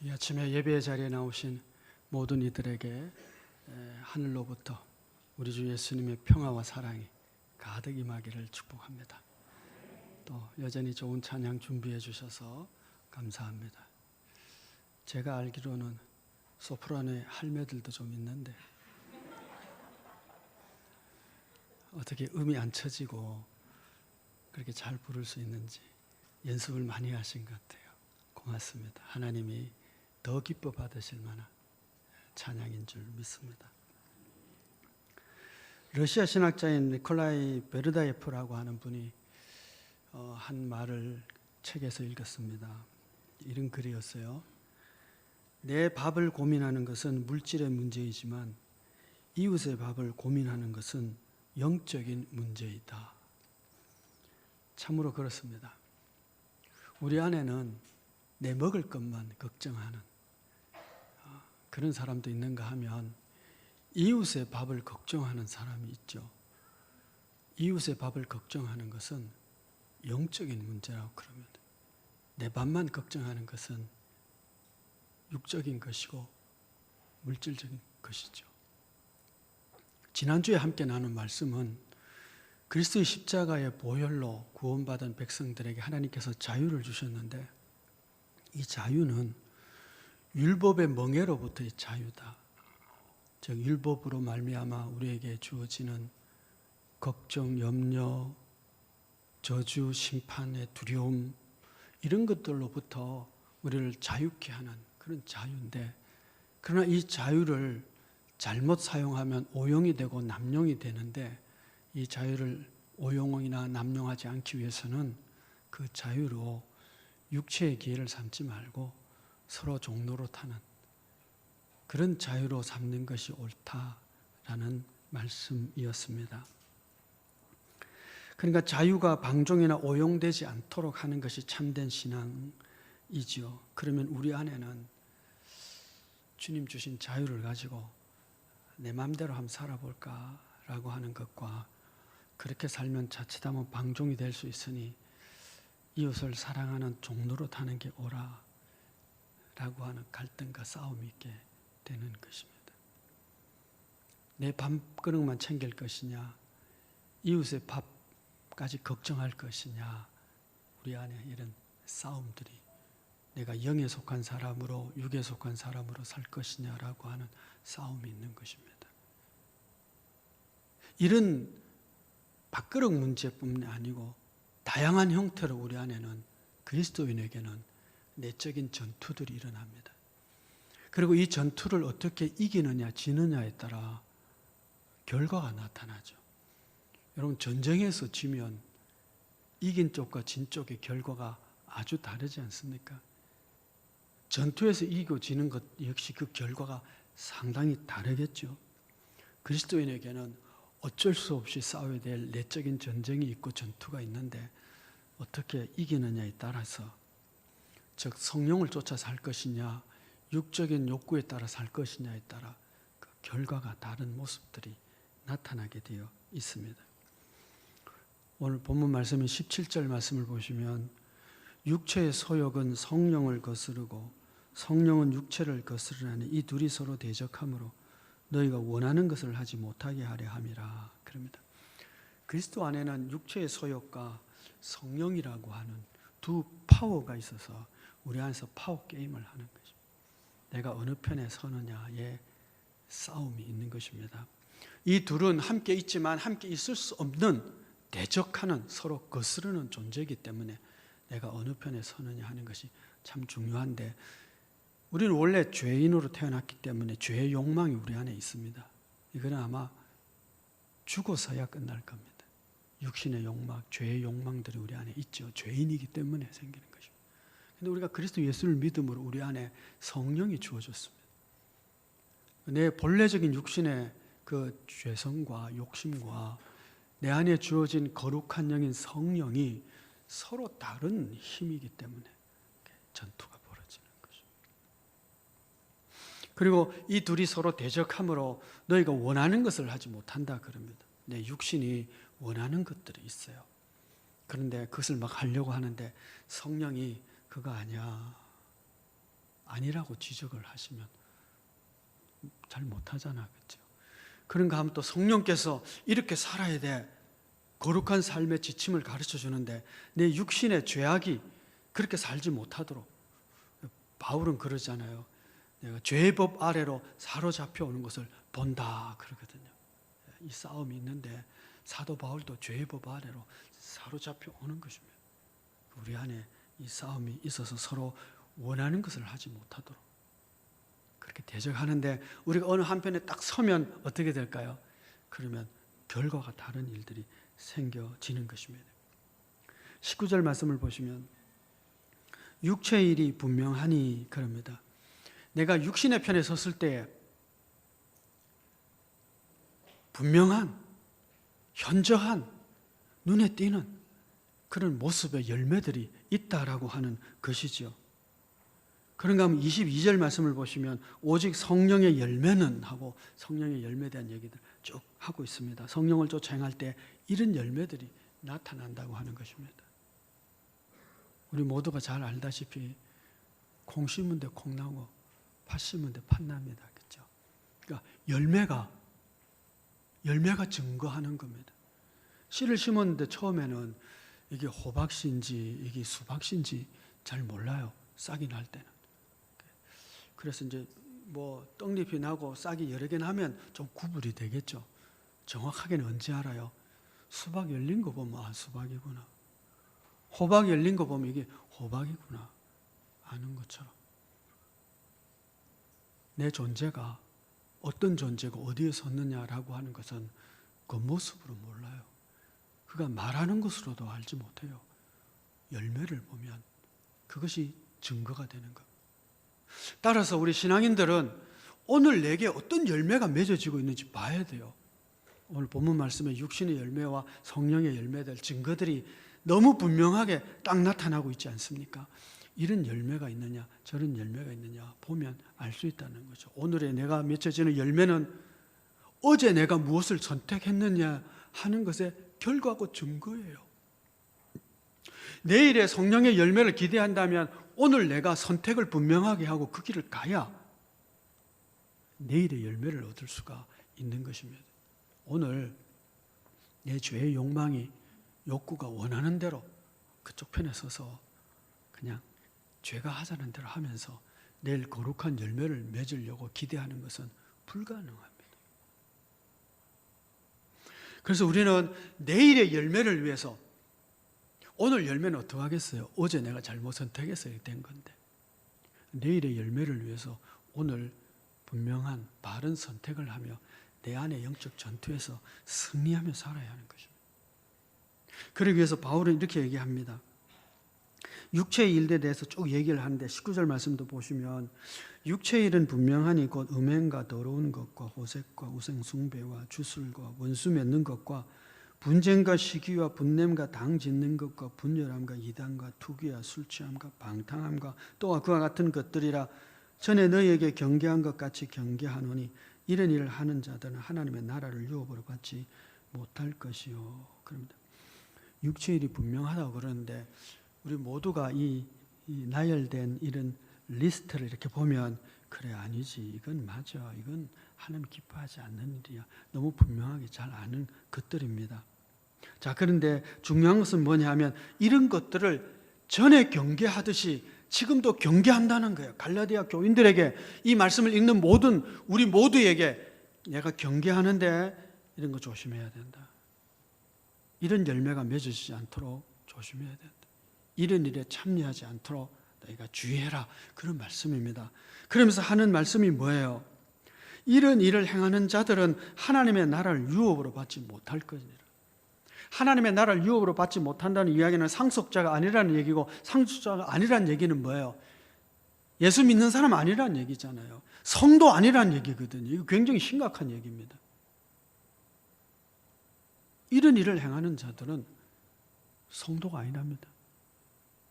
이 아침에 예배 자리에 나오신 모든 이들에게 에, 하늘로부터 우리 주 예수님의 평화와 사랑이 가득 임하기를 축복합니다. 또 여전히 좋은 찬양 준비해 주셔서 감사합니다. 제가 알기로는 소프라노의 할매들도 좀 있는데 어떻게 음이 안 쳐지고 그렇게 잘 부를 수 있는지 연습을 많이 하신 것 같아요. 고맙습니다. 하나님이 더 기뻐 받으실 만한 찬양인 줄 믿습니다. 러시아 신학자인 니콜라이 베르다예프라고 하는 분이 어, 한 말을 책에서 읽었습니다. 이런 글이었어요. 내 밥을 고민하는 것은 물질의 문제이지만 이웃의 밥을 고민하는 것은 영적인 문제이다. 참으로 그렇습니다. 우리 안에는 내 먹을 것만 걱정하는 아, 그런 사람도 있는가 하면 이웃의 밥을 걱정하는 사람이 있죠. 이웃의 밥을 걱정하는 것은 영적인 문제라고 그러면 내 밥만 걱정하는 것은 육적인 것이고 물질적인 것이죠. 지난주에 함께 나눈 말씀은 그리스도의 십자가의 보혈로 구원받은 백성들에게 하나님께서 자유를 주셨는데 이 자유는 율법의 멍해로부터의 자유다. 즉 율법으로 말미암아 우리에게 주어지는 걱정, 염려, 저주, 심판의 두려움 이런 것들로부터 우리를 자유케 하는 그런 자유인데 그러나 이 자유를 잘못 사용하면 오용이 되고 남용이 되는데 이 자유를 오용이나 남용하지 않기 위해서는 그 자유로 육체의 기회를 삼지 말고 서로 종로로 타는 그런 자유로 삼는 것이 옳다라는 말씀이었습니다. 그러니까 자유가 방종이나 오용되지 않도록 하는 것이 참된 신앙이지요. 그러면 우리 안에는 주님 주신 자유를 가지고 내 마음대로 한번 살아볼까라고 하는 것과 그렇게 살면 자칫하면 방종이 될 수 있으니 이웃을 사랑하는 종로로 타는 게 옳아 라고 하는 갈등과 싸움이 있게 되는 것입니다. 내 밥그릇만 챙길 것이냐 이웃의 밥까지 걱정할 것이냐 우리 안에 이런 싸움들이 내가 영에 속한 사람으로 육에 속한 사람으로 살 것이냐라고 하는 싸움이 있는 것입니다. 이런 밥그릇 문제뿐만 아니고 다양한 형태로 우리 안에는 그리스도인에게는 내적인 전투들이 일어납니다. 그리고 이 전투를 어떻게 이기느냐, 지느냐에 따라 결과가 나타나죠. 여러분, 전쟁에서 지면 이긴 쪽과 진 쪽의 결과가 아주 다르지 않습니까? 전투에서 이기고 지는 것 역시 그 결과가 상당히 다르겠죠. 그리스도인에게는 어쩔 수 없이 싸워야 될 내적인 전쟁이 있고 전투가 있는데 어떻게 이기느냐에 따라서 즉 성령을 쫓아 살 것이냐 육적인 욕구에 따라 살 것이냐에 따라 그 결과가 다른 모습들이 나타나게 되어 있습니다. 오늘 본문 말씀인 17절 말씀을 보시면 육체의 소욕은 성령을 거스르고 성령은 육체를 거스르나니 이 둘이 서로 대적하므로 너희가 원하는 것을 하지 못하게 하려 함이라 그럽니다. 그리스도 안에는 육체의 소욕과 성령이라고 하는 두 파워가 있어서 우리 안에서 파워 게임을 하는 것입니다. 내가 어느 편에 서느냐의 싸움이 있는 것입니다. 이 둘은 함께 있지만 함께 있을 수 없는 대적하는 서로 거스르는 존재이기 때문에 내가 어느 편에 서느냐 하는 것이 참 중요한데 우리는 원래 죄인으로 태어났기 때문에 죄의 욕망이 우리 안에 있습니다. 이거는 아마 죽어서야 끝날 겁니다. 육신의 욕망, 죄의 욕망들이 우리 안에 있죠. 죄인이기 때문에 생기는 것입니다. 근데 우리가 그리스도 예수를 믿음으로 우리 안에 성령이 주어졌습니다. 내 본래적인 육신의 그 죄성과 욕심과 내 안에 주어진 거룩한 영인 성령이 서로 다른 힘이기 때문에 전투가 벌어지는 것입니다. 그리고 이 둘이 서로 대적함으로 너희가 원하는 것을 하지 못한다 그럽니다. 내 육신이 원하는 것들이 있어요. 그런데 그것을 막 하려고 하는데 성령이 그거 아니야. 아니라고 지적을 하시면 잘 못하잖아, 그렇죠? 그런가 하면 또 성령께서 이렇게 살아야 돼. 거룩한 삶의 지침을 가르쳐 주는데 내 육신의 죄악이 그렇게 살지 못하도록 바울은 그러잖아요. 내가 죄의 법 아래로 사로잡혀 오는 것을 본다 그러거든요. 이 싸움이 있는데 사도 바울도 죄의 법 아래로 사로잡혀 오는 것입니다. 우리 안에 이 싸움이 있어서 서로 원하는 것을 하지 못하도록 그렇게 대적하는데 우리가 어느 한편에 딱 서면 어떻게 될까요? 그러면 결과가 다른 일들이 생겨지는 것입니다. 19절 말씀을 보시면 육체의 일이 분명하니 그럽니다. 내가 육신의 편에 섰을 때 분명한 현저한 눈에 띄는 그런 모습의 열매들이 있다라고 하는 것이지요. 그런가 하면 22절 말씀을 보시면 오직 성령의 열매는 하고 성령의 열매에 대한 얘기들 쭉 하고 있습니다. 성령을 쫓아 행할 때 이런 열매들이 나타난다고 하는 것입니다. 우리 모두가 잘 알다시피 콩 심은 데 콩 나고 팥 심은 데 팥 납니다. 그렇죠? 그러니까 열매가 열매가 증거하는 겁니다. 씨를 심었는데 처음에는 이게 호박씨인지 이게 수박씨인지 잘 몰라요. 싹이 날 때는. 그래서 이제 뭐 떡잎이 나고 싹이 여러 개 나면 좀 구분이 되겠죠. 정확하게는 언제 알아요? 수박 열린 거 보면 아 수박이구나. 호박 열린 거 보면 이게 호박이구나. 아는 것처럼. 내 존재가 어떤 존재가 어디에 섰느냐라고 하는 것은 겉모습으로 몰라요. 그가 말하는 것으로도 알지 못해요. 열매를 보면 그것이 증거가 되는 것. 따라서 우리 신앙인들은 오늘 내게 어떤 열매가 맺어지고 있는지 봐야 돼요. 오늘 본문 말씀에 육신의 열매와 성령의 열매될 증거들이 너무 분명하게 딱 나타나고 있지 않습니까? 이런 열매가 있느냐, 저런 열매가 있느냐 보면 알 수 있다는 거죠. 오늘의 내가 맺혀지는 열매는 어제 내가 무엇을 선택했느냐 하는 것의 결과고 증거예요. 내일의 성령의 열매를 기대한다면 오늘 내가 선택을 분명하게 하고 그 길을 가야 내일의 열매를 얻을 수가 있는 것입니다. 오늘 내 죄의 욕망이 욕구가 원하는 대로 그쪽 편에 서서 그냥 죄가 하자는 대로 하면서 내일 거룩한 열매를 맺으려고 기대하는 것은 불가능합니다. 그래서 우리는 내일의 열매를 위해서 오늘 열매는 어떻게 하겠어요? 어제 내가 잘못 선택해서 된 건데 내일의 열매를 위해서 오늘 분명한 바른 선택을 하며 내 안의 영적 전투에서 승리하며 살아야 하는 것입니다. 그러기 위해서 바울은 이렇게 얘기합니다. 육체의 일에 대해서 쭉 얘기를 하는데 19절 말씀도 보시면 육체의 일은 분명하니 곧 음행과 더러운 것과 호색과 우생 숭배와 주술과 원수 맺는 것과 분쟁과 시기와 분냄과 당 짓는 것과 분열함과 이단과 투기와 술 취함과 방탕함과 또한 그와 같은 것들이라 전에 너희에게 경계한 것 같이 경계하노니 이런 일을 하는 자들은 하나님의 나라를 유업으로 받지 못할 것이요. 그럽니다. 육체일이 분명하다고 그러는데 우리 모두가 이, 이 나열된 이런 리스트를 이렇게 보면 그래 아니지 이건 맞아 이건 하나님 기뻐하지 않는 일이야 너무 분명하게 잘 아는 것들입니다. 자 그런데 중요한 것은 뭐냐면 이런 것들을 전에 경계하듯이 지금도 경계한다는 거예요. 갈라디아 교인들에게 이 말씀을 읽는 모든 우리 모두에게 내가 경계하는데 이런 거 조심해야 된다. 이런 열매가 맺어지지 않도록 조심해야 된다. 이런 일에 참여하지 않도록 너희가 주의해라. 그런 말씀입니다. 그러면서 하는 말씀이 뭐예요? 이런 일을 행하는 자들은 하나님의 나라를 유업으로 받지 못할 것이니라. 하나님의 나라를 유업으로 받지 못한다는 이야기는 상속자가 아니라는 얘기고 상속자가 아니라는 얘기는 뭐예요? 예수 믿는 사람 아니라는 얘기잖아요. 성도 아니라는 얘기거든요. 이거 굉장히 심각한 얘기입니다. 이런 일을 행하는 자들은 성도가 아니랍니다.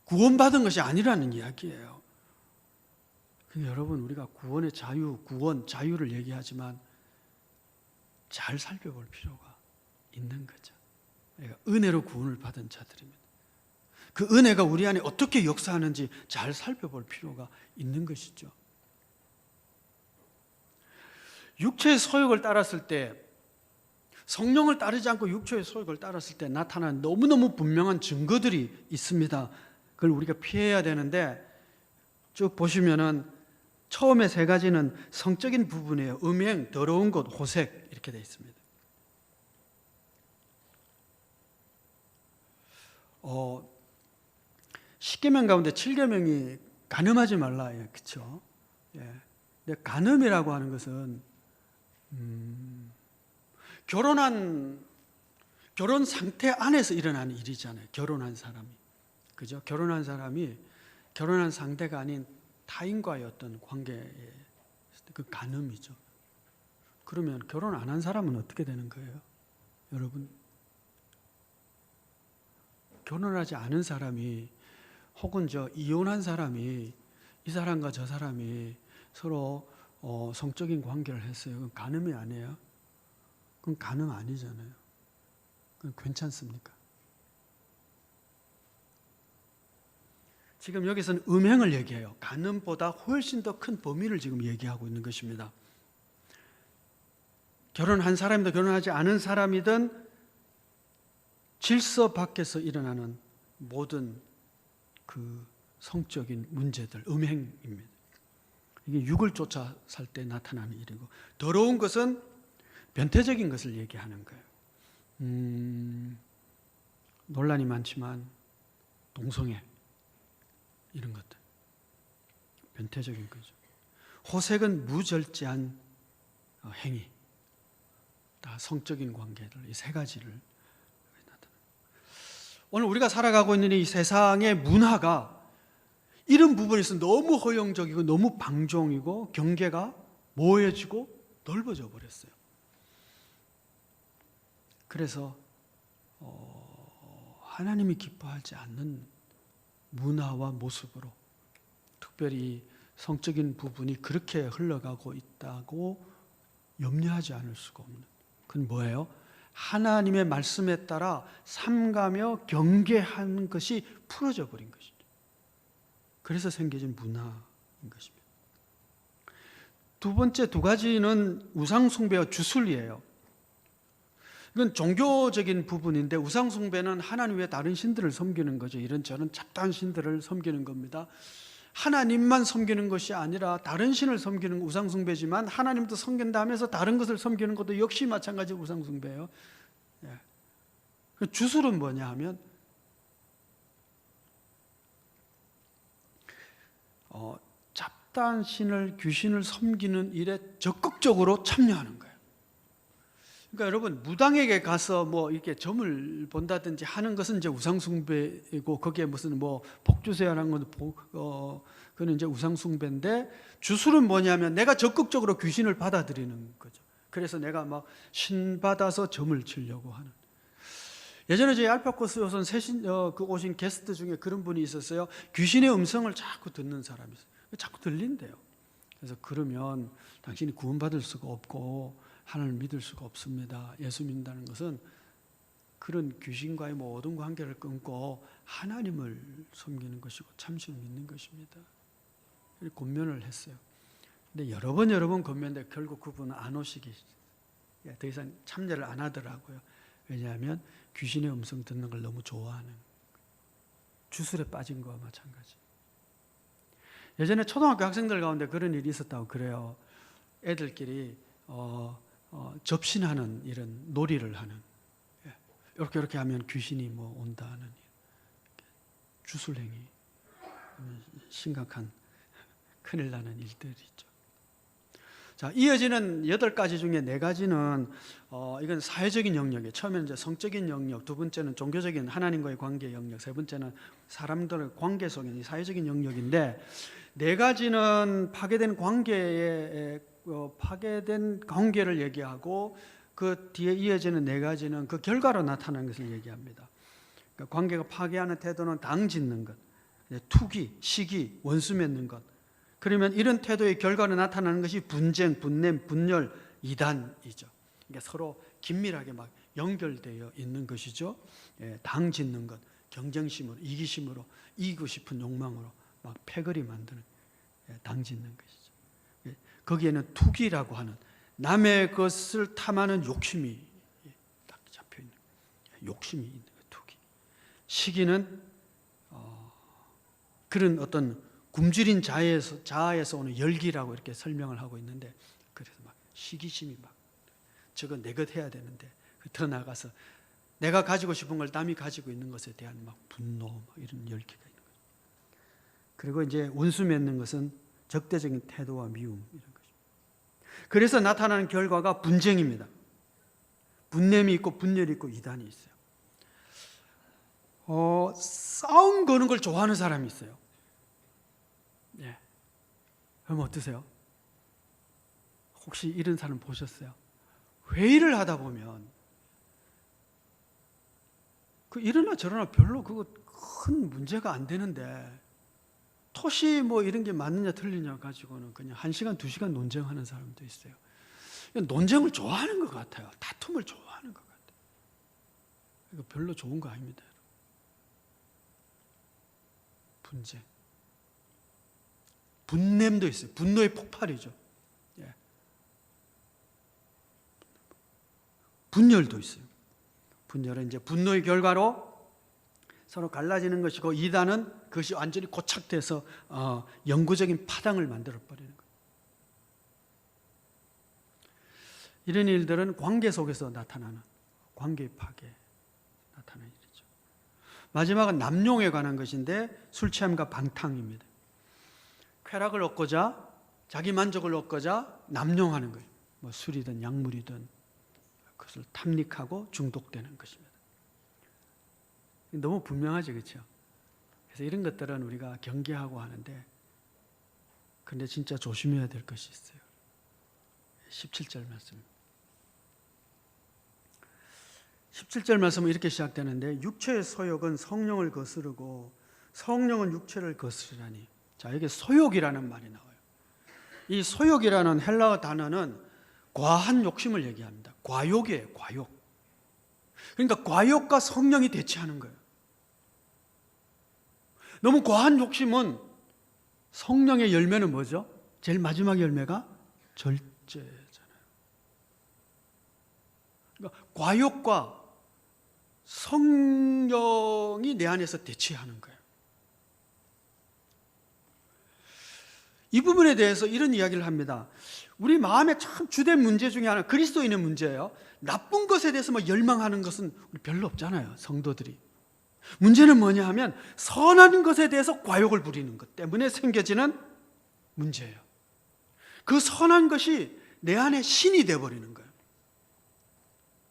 구원받은 것이 아니라는 이야기예요. 여러분 우리가 구원의 자유, 구원, 자유를 얘기하지만 잘 살펴볼 필요가 있는 거죠. 그러니까 은혜로 구원을 받은 자들입니다. 그 은혜가 우리 안에 어떻게 역사하는지 잘 살펴볼 필요가 있는 것이죠. 육체의 소욕을 따랐을 때 성령을 따르지 않고 육체의 소욕을 따랐을 때 나타난 너무너무 분명한 증거들이 있습니다. 그걸 우리가 피해야 되는데 쭉 보시면은 처음에 세 가지는 성적인 부분이에요. 음행, 더러운 것, 호색 이렇게 되어 있습니다. 어, 10계명 가운데 7계명이 간음하지 말라예요. 그렇죠? 예. 근데 간음이라고 하는 것은 음, 결혼한 결혼 상태 안에서 일어나는 일이잖아요. 결혼한 사람이. 그죠? 결혼한 사람이 결혼한 상대가 아닌 타인과의 어떤 관계에 그 간음이죠. 그러면 결혼 안 한 사람은 어떻게 되는 거예요? 여러분 결혼하지 않은 사람이 혹은 저 이혼한 사람이 이 사람과 저 사람이 서로 어, 성적인 관계를 했어요. 그건 간음이 아니에요. 그건 간음 아니잖아요. 그건 괜찮습니까? 지금 여기서는 음행을 얘기해요. 간음보다 훨씬 더 큰 범위를 지금 얘기하고 있는 것입니다. 결혼한 사람이든 결혼하지 않은 사람이든 질서 밖에서 일어나는 모든 그 성적인 문제들, 음행입니다. 이게 육을 쫓아 살 때 나타나는 일이고 더러운 것은 변태적인 것을 얘기하는 거예요. 음, 논란이 많지만 동성애 이런 것들 변태적인 거죠. 호색은 무절제한 어, 행위, 다 성적인 관계들 이 세 가지를. 오늘 우리가 살아가고 있는 이 세상의 문화가 이런 부분에서 너무 허용적이고 너무 방종이고 경계가 모호해지고 넓어져 버렸어요. 그래서 어, 하나님이 기뻐하지 않는 문화와 모습으로 특별히 성적인 부분이 그렇게 흘러가고 있다고 염려하지 않을 수가 없는 그건 뭐예요? 하나님의 말씀에 따라 삼가며 경계하는 것이 풀어져 버린 것이죠. 그래서 생겨진 문화인 것입니다. 두 번째 두 가지는 우상숭배와 주술이에요. 이건 종교적인 부분인데 우상 숭배는 하나님 외에 다른 신들을 섬기는 거죠. 이런 저런 잡다한 신들을 섬기는 겁니다. 하나님만 섬기는 것이 아니라 다른 신을 섬기는 우상 숭배지만 하나님도 섬긴다 하면서 다른 것을 섬기는 것도 역시 마찬가지 우상 숭배예요. 예. 그 주술은 뭐냐 하면 어, 잡다한 신을 귀신을 섬기는 일에 적극적으로 참여하는 거예요. 그러니까 여러분 무당에게 가서 뭐 이렇게 점을 본다든지 하는 것은 이제 우상숭배이고 거기에 무슨 뭐 복주세라는 건 복, 어, 그는 이제 우상숭배인데 주술은 뭐냐면 내가 적극적으로 귀신을 받아들이는 거죠. 그래서 내가 막 신 받아서 점을 치려고 하는. 예전에 저희 알파코스 요선 세신 어, 그 오신 게스트 중에 그런 분이 있었어요. 귀신의 음성을 자꾸 듣는 사람이 있어요. 자꾸 들린대요. 그래서 그러면 당신이 구원받을 수가 없고 하나님을 믿을 수가 없습니다. 예수 믿는다는 것은 그런 귀신과의 모든 관계를 끊고 하나님을 섬기는 것이고 참신을 믿는 것입니다. 권면을 했어요. 근데 여러 번 여러 번 권면데 결국 그분은 안 오시기 예, 더 이상 참여를 안 하더라고요. 왜냐하면 귀신의 음성 듣는 걸 너무 좋아하는 주술에 빠진 거와 마찬가지. 예전에 초등학교 학생들 가운데 그런 일이 있었다고 그래요. 애들끼리 어, 어, 접신하는 이런 놀이를 하는 예. 이렇게 이렇게 하면 귀신이 뭐 온다 하는 주술행위 심각한 큰일 나는 일들이죠. 자 이어지는 여덟 가지 중에 네 가지는 어, 이건 사회적인 영역이에요. 처음에는 이제 성적인 영역, 두 번째는 종교적인 하나님과의 관계 영역, 세 번째는 사람들의 관계 속의 사회적인 영역인데 네 가지는 파괴된 관계에 어, 파괴된 관계를 얘기하고 그 뒤에 이어지는 네 가지는 그 결과로 나타나는 것을 얘기합니다. 그러니까 관계가 파괴하는 태도는 당 짓는 것, 투기, 시기, 원수 맺는 것. 그러면 이런 태도의 결과로 나타나는 것이 분쟁, 분냄, 분열, 이단이죠. 그러니까 서로 긴밀하게 막 연결되어 있는 것이죠. 예, 당 짓는 것. 경쟁심으로 이기심으로 이기고 싶은 욕망으로 막 패거리 만드는 예, 당 짓는 것이죠. 예, 거기에는 투기라고 하는 남의 것을 탐하는 욕심이 예, 딱 잡혀 있는 거예요. 욕심이 있는 거예요. 투기. 시기는 어, 그런 어떤 굶주린 자아에서 자아에서 오는 열기라고 이렇게 설명을 하고 있는데 그래서 막 시기심이 막 저거 내 것 해야 되는데 그더 나가서 내가 가지고 싶은 걸 남이 가지고 있는 것에 대한 막 분노 막 이런 열기가 있는 거죠. 그리고 이제 원수 맺는 것은 적대적인 태도와 미움 이런 것입니다. 그래서 나타나는 결과가 분쟁입니다. 분냄이 있고 분열이 있고 이단이 있어요. 어, 싸움 거는 걸 좋아하는 사람이 있어요. 예. 그럼 어떠세요? 혹시 이런 사람 보셨어요? 회의를 하다 보면 그 이러나 저러나 별로 그거 큰 문제가 안 되는데 토시 뭐 이런 게 맞느냐 틀리냐 가지고는 그냥 한 시간 두 시간 논쟁하는 사람도 있어요. 논쟁을 좋아하는 것 같아요. 다툼을 좋아하는 것 같아요. 이거 별로 좋은 거 아닙니다. 분쟁. 분냄도 있어요. 분노의 폭발이죠. 예. 분열도 있어요. 분열은 이제 분노의 결과로 서로 갈라지는 것이고 이단은 그것이 완전히 고착돼서 어, 영구적인 파당을 만들어 버리는 거예요. 이런 일들은 관계 속에서 나타나는 관계 파괴 나타나는 일이죠. 마지막은 남용에 관한 것인데 술 취함과 방탕입니다. 쾌락을 얻고자 자기 만족을 얻고자 남용하는 거예요. 뭐 술이든 약물이든 그것을 탐닉하고 중독되는 것입니다. 너무 분명하죠, 그렇죠? 그래서 이런 것들은 우리가 경계하고 하는데, 근데 진짜 조심해야 될 것이 있어요. 17절 말씀. 17절 말씀은 이렇게 시작되는데, 육체의 소욕은 성령을 거스르고 성령은 육체를 거스르라니. 자, 여기 소욕이라는 말이 나와요. 이 소욕이라는 헬라어 단어는 과한 욕심을 얘기합니다. 과욕이에요, 과욕. 그러니까 과욕과 성령이 대치하는 거예요. 너무 과한 욕심은 성령의 열매는 뭐죠? 제일 마지막 열매가 절제잖아요. 그러니까 과욕과 성령이 내 안에서 대치하는 거예요. 이 부분에 대해서 이런 이야기를 합니다. 우리 마음에 참 주된 문제 중에 하나 그리스도인의 문제예요. 나쁜 것에 대해서 뭐 열망하는 것은 별로 없잖아요. 성도들이. 문제는 뭐냐 하면 선한 것에 대해서 과욕을 부리는 것 때문에 생겨지는 문제예요. 그 선한 것이 내 안에 신이 돼 버리는 거예요.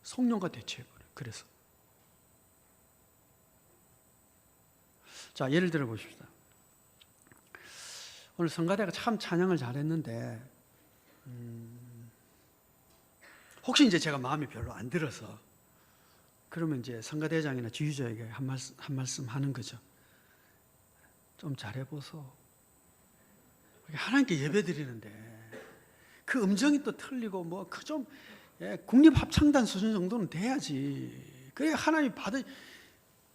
성령과 대체해 버려요. 그래서 자, 예를 들어 보십시다. 오늘 성가대가 참 찬양을 잘했는데 음, 혹시 이제 제가 마음이 별로 안 들어서 그러면 이제 성가대장이나 지휘자에게 한 말씀, 한 말씀 하는 거죠. 좀 잘해보소. 하나님께 예배 드리는데 그 음정이 또 틀리고 뭐 그좀 예, 국립합창단 수준 정도는 돼야지. 그래 하나님 받으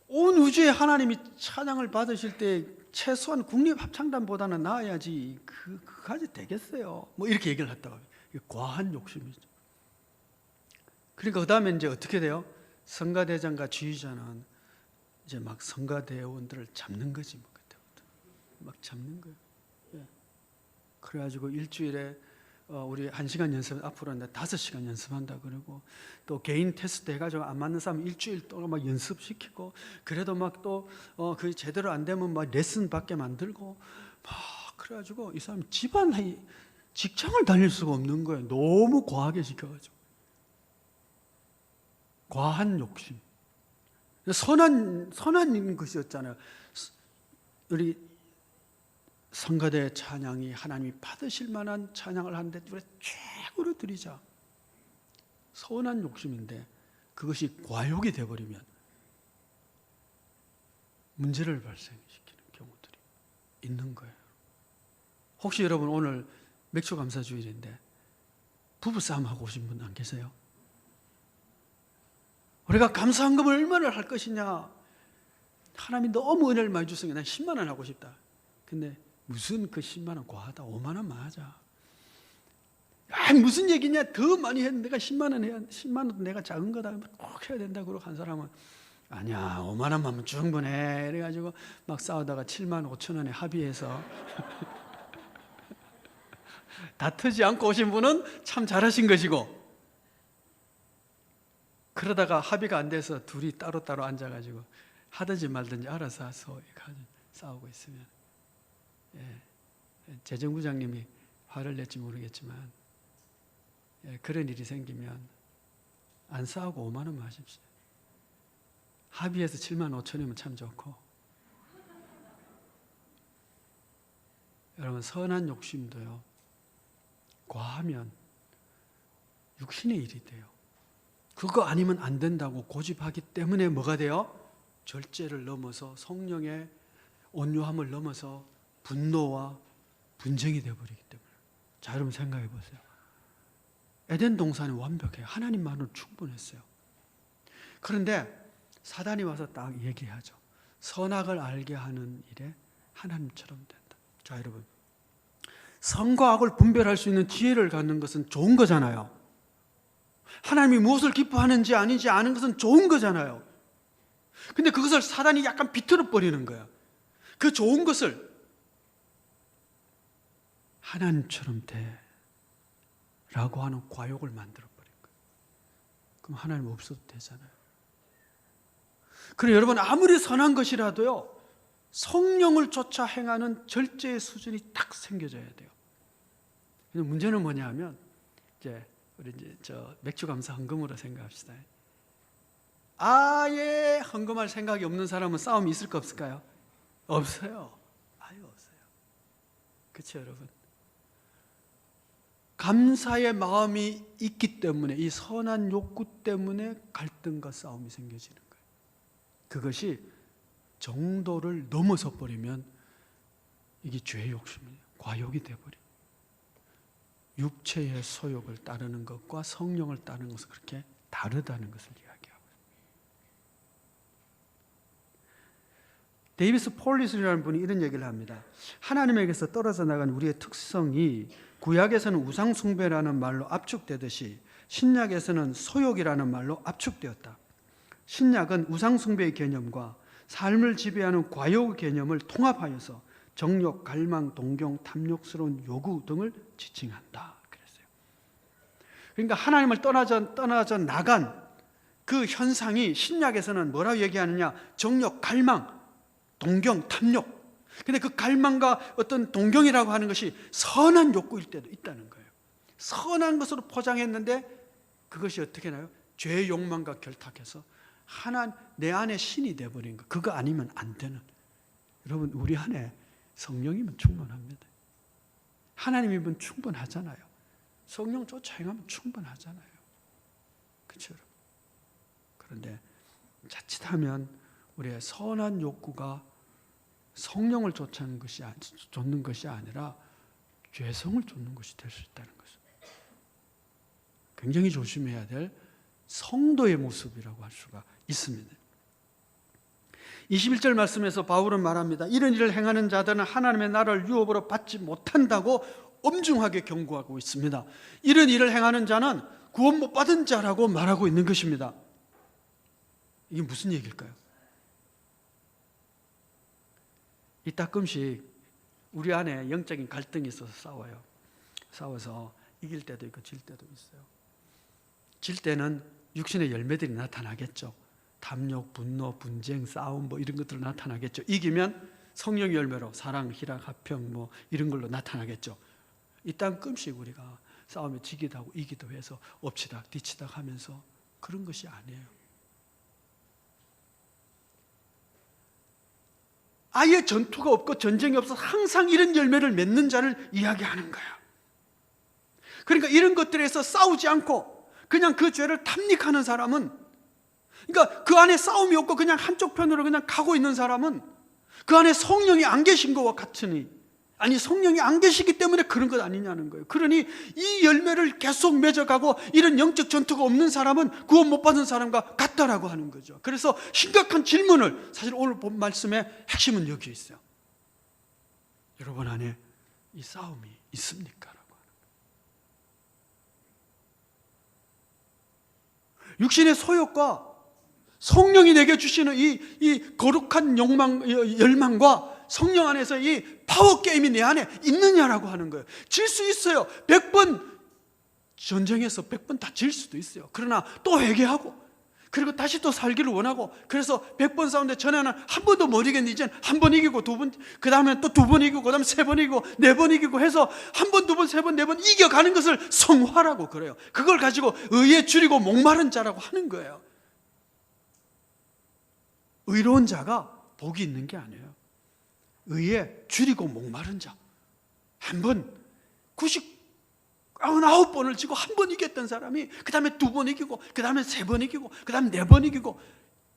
온 우주에 하나님이 찬양을 받으실 때 최소한 국립합창단보다는 나아야지 그 그까지 되겠어요. 뭐 이렇게 얘기를 했다고 과한 욕심이죠. 그러니까 그 다음에 이제 어떻게 돼요? 성가대장과 지휘자는 이제 막 성가대원들을 잡는 거지 뭐 그때부터 막 잡는 거예요. 예. 그래가지고 일주일에 어, 우리 한 시간 연습 앞으로 는 다섯 시간 연습한다 그러고 또 개인 테스트 해가지고 안 맞는 사람 일주일 동안 막 연습시키고 그래도 막 또 어, 그 제대로 안 되면 막 레슨 받게 만들고 막 그래가지고 이 사람 집안 직장을 다닐 수가 없는 거예요. 너무 과하게 시켜가지고. 과한 욕심. 선한 선한 것이었잖아요. 우리 성가대 찬양이 하나님이 받으실 만한 찬양을 하는데 우리 최고로 드리자. 선한 욕심인데 그것이 과욕이 되어버리면 문제를 발생시키는 경우들이 있는 거예요. 혹시 여러분 오늘 맥주 감사 주일인데 부부 싸움 하고 오신 분 안 계세요? 우리가 감사한금을 얼마나 할 것이냐? 하나님이 너무 은혜를 많이 주시니까 난 10만 원 하고 싶다. 근데 무슨 그 10만 원 과하다. 5만 원만 하자. 아, 무슨 얘기냐? 더 많이 했는데 내가 10만 원 해야 10만 원도 내가 작은 거다. 꼭 해야 된다 그러고 한 사람은 아니야. 5만 원만 하면 충분해. 이래 가지고 막 싸우다가 7만 5천 원에 합의해서 다투지 않고 오신 분은 참 잘하신 것이고 그러다가 합의가 안 돼서 둘이 따로따로 앉아가지고 하든지 말든지 알아서 하소 싸우고 있으면 예, 재정부장님이 화를 낼지 모르겠지만 예, 그런 일이 생기면 안 싸우고 5만 원만 하십시오. 합의해서 7만 5천이면 참 좋고 여러분 선한 욕심도요 과하면 육신의 일이 돼요. 그거 아니면 안 된다고 고집하기 때문에 뭐가 돼요? 절제를 넘어서 성령의 온유함을 넘어서 분노와 분쟁이 되어버리기 때문에. 자, 여러분 생각해 보세요. 에덴 동산은 완벽해요. 하나님만으로 충분했어요. 그런데 사단이 와서 딱 얘기하죠. 선악을 알게 하는 일에 하나님처럼 된다. 자, 여러분. 선과 악을 분별할 수 있는 지혜를 갖는 것은 좋은 거잖아요. 하나님이 무엇을 기뻐하는지 아닌지 아는 것은 좋은 거잖아요. 근데 그것을 사단이 약간 비틀어 버리는 거야. 그 좋은 것을 하나님처럼 돼. 라고 하는 과욕을 만들어 버린 거예요. 그럼 하나님 없어도 되잖아요. 그래 여러분 아무리 선한 것이라도요. 성령을 쫓아 행하는 절제의 수준이 딱 생겨져야 돼요. 문제는 뭐냐면 이제 우리 이제 저 맥주 감사 헌금으로 생각합시다. 아예 헌금할 생각이 없는 사람은 싸움이 있을까 없을까요? 없어요. 아예 없어요. 그렇죠, 여러분? 감사의 마음이 있기 때문에 이 선한 욕구 때문에 갈등과 싸움이 생겨지는 거예요. 그것이 정도를 넘어서 버리면 이게 죄의 욕심이에요. 과욕이 돼 버려. 육체의 소욕을 따르는 것과 성령을 따르는 것은 그렇게 다르다는 것을 이야기하고 데이비스 폴리스라는 분이 이런 얘기를 합니다. 하나님에게서 떨어져 나간 우리의 특성이 구약에서는 우상 숭배라는 말로 압축되듯이 신약에서는 소욕이라는 말로 압축되었다. 신약은 우상 숭배의 개념과 삶을 지배하는 과욕 개념을 통합하여서 정욕, 갈망, 동경, 탐욕스러운 요구 등을 지칭한다. 그랬어요. 그러니까 하나님을 떠나져 떠나져 나간 그 현상이 신약에서는 뭐라고 얘기하느냐? 정욕, 갈망, 동경, 탐욕. 근데 그 갈망과 어떤 동경이라고 하는 것이 선한 욕구일 때도 있다는 거예요. 선한 것으로 포장했는데 그것이 어떻게 나요? 죄의 욕망과 결탁해서 하나 내 안에 신이 돼 버린 거. 그거 아니면 안 되는. 여러분 우리 안에 성령이면 충분합니다. 하나님이면 충분하잖아요. 성령 쫓아 행하면 충분하잖아요. 그렇죠? 그런데 자칫하면 우리의 선한 욕구가 성령을 쫓는 것이 쫓는 것이 아니라 죄성을 쫓는 것이 될 수 있다는 것을 굉장히 조심해야 될 성도의 모습이라고 할 수가 있습니다. 21절 말씀에서 바울은 말합니다. 이런 일을 행하는 자들은 하나님의 나라를 유업으로 받지 못한다고 엄중하게 경고하고 있습니다. 이런 일을 행하는 자는 구원 못 받은 자라고 말하고 있는 것입니다. 이게 무슨 얘기일까요? 이 가끔씩 우리 안에 영적인 갈등이 있어서 싸워요. 싸워서 이길 때도 있고 질 때도 있어요. 질 때는 육신의 열매들이 나타나겠죠. 탐욕, 분노, 분쟁, 싸움 뭐 이런 것들 나타나겠죠. 이기면 성령 열매로 사랑, 희락, 화평 뭐 이런 걸로 나타나겠죠. 이딴 끔씩 우리가 싸움에 지기도 하고 이기도 해서 엎치다 뒤치다 하면서 그런 것이 아니에요. 아예 전투가 없고 전쟁이 없어 항상 이런 열매를 맺는 자를 이야기하는 거야. 그러니까 이런 것들에서 싸우지 않고 그냥 그 죄를 탐닉하는 사람은 그러니까 그 안에 싸움이 없고 그냥 한쪽 편으로 그냥 가고 있는 사람은 그 안에 성령이 안 계신 것과 같으니 아니 성령이 안 계시기 때문에 그런 것 아니냐는 거예요. 그러니 이 열매를 계속 맺어가고 이런 영적 전투가 없는 사람은 구원 못 받은 사람과 같다라고 하는 거죠. 그래서 심각한 질문을 사실 오늘 본 말씀의 핵심은 여기 있어요. 여러분 안에 이 싸움이 있습니까? 라고 하는 거예요. 육신의 소욕과 성령이 내게 주시는 이, 이 거룩한 욕망, 열망과 성령 안에서 이 파워 게임이 내 안에 있느냐라고 하는 거예요. 질 수 있어요. 100번 전쟁에서 100번 다 질 수도 있어요. 그러나 또 회개하고 그리고 다시 또 살기를 원하고 그래서 100번 싸우는데 전에는 한 번도 못 이겼는데 이제는 한 번 이기고 두 번, 그 다음에 또 두 번 이기고 그 다음에 세 번 이기고 네 번 이기고 해서 한 번, 두 번, 세 번, 네 번 이겨가는 것을 성화라고 그래요. 그걸 가지고 의에 줄이고 목마른 자라고 하는 거예요. 의로운 자가 복이 있는 게 아니에요. 의에 줄이고 목마른 자. 한 번, 99번을 지고 한 번 이겼던 사람이 그 다음에 두 번 이기고 그 다음에 세 번 이기고 그 다음에 네 번 이기고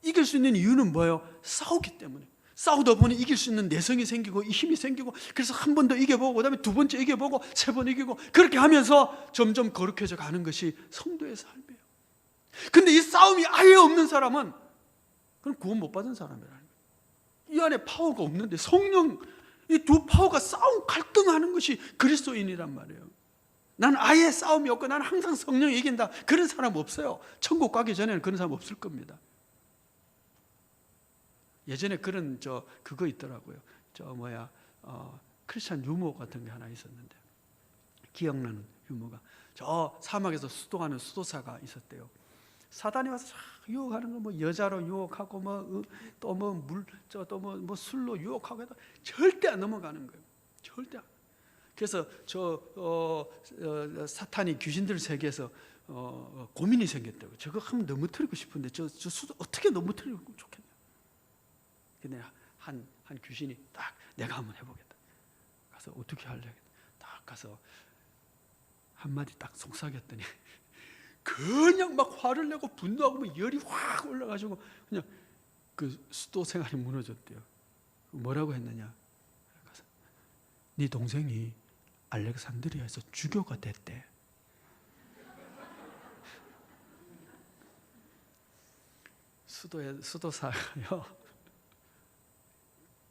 이길 수 있는 이유는 뭐예요? 싸우기 때문에. 싸우다 보니 이길 수 있는 내성이 생기고 힘이 생기고 그래서 한 번 더 이겨보고 그 다음에 두 번째 이겨보고 세 번 이기고 그렇게 하면서 점점 거룩해져 가는 것이 성도의 삶이에요. 근데 이 싸움이 아예 없는 사람은 그건 구원 못 받은 사람이라는 거예요. 이 안에 파워가 없는데 성령 이 두 파워가 싸움 갈등하는 것이 그리스도인이란 말이에요. 나는 아예 싸움이 없고 나는 항상 성령이 이긴다. 그런 사람 없어요. 천국 가기 전에는 그런 사람 없을 겁니다. 예전에 그런 저 그거 있더라고요. 저 뭐야 어, 크리스찬 유모 같은 게 하나 있었는데 기억나는 유모가 저 사막에서 수도하는 수도사가 있었대요. 사단이 와서 쫙 유혹하는 거 뭐 여자로 유혹하고 뭐 또 뭐 물 저 또 뭐 뭐 술로 유혹하고 해도 절대 안 넘어가는 거예요. 절대. 안. 그래서 저 어, 어, 사탄이 귀신들 세계에서 어, 어, 고민이 생겼다고. 저거 한번 넘어뜨리고 싶은데 저, 저 수도 어떻게 넘어뜨리면 좋겠냐. 근데 한, 한 귀신이 딱 내가 한번 해보겠다. 가서 어떻게 할래? 딱 가서 한마디 딱 속삭였더니 그냥 막 화를 내고 분노하고 뭐 열이 확 올라가지고 그냥 그 수도 생활이 무너졌대요. 뭐라고 했느냐? 네 동생이 알렉산드리아에서 주교가 됐대. 수도에 수도사가요.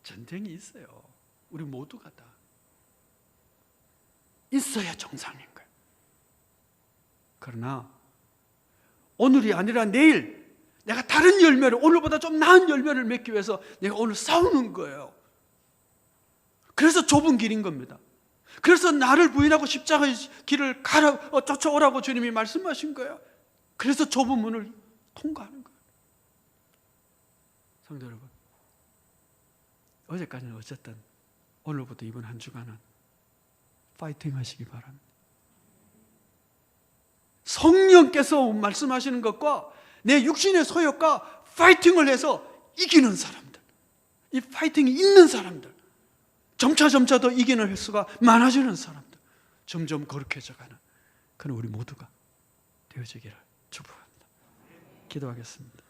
전쟁이 있어요. 우리 모두가 다 있어야 정상인 거예요. 그러나 오늘이 아니라 내일 내가 다른 열매를 오늘보다 좀 나은 열매를 맺기 위해서 내가 오늘 싸우는 거예요. 그래서 좁은 길인 겁니다. 그래서 나를 부인하고 십자가의 길을 가라 어, 쫓아오라고 주님이 말씀하신 거예요. 그래서 좁은 문을 통과하는 거예요. 성도 여러분, 어제까지는 어쨌든 오늘부터 이번 한 주간은 파이팅 하시기 바랍니다. 성령께서 말씀하시는 것과 내 육신의 소욕과 파이팅을 해서 이기는 사람들. 이 파이팅이 있는 사람들. 점차 점차 더 이기는 횟수가 많아지는 사람들. 점점 거룩해져 가는 그런 우리 모두가 되어지기를 축복합니다. 기도하겠습니다.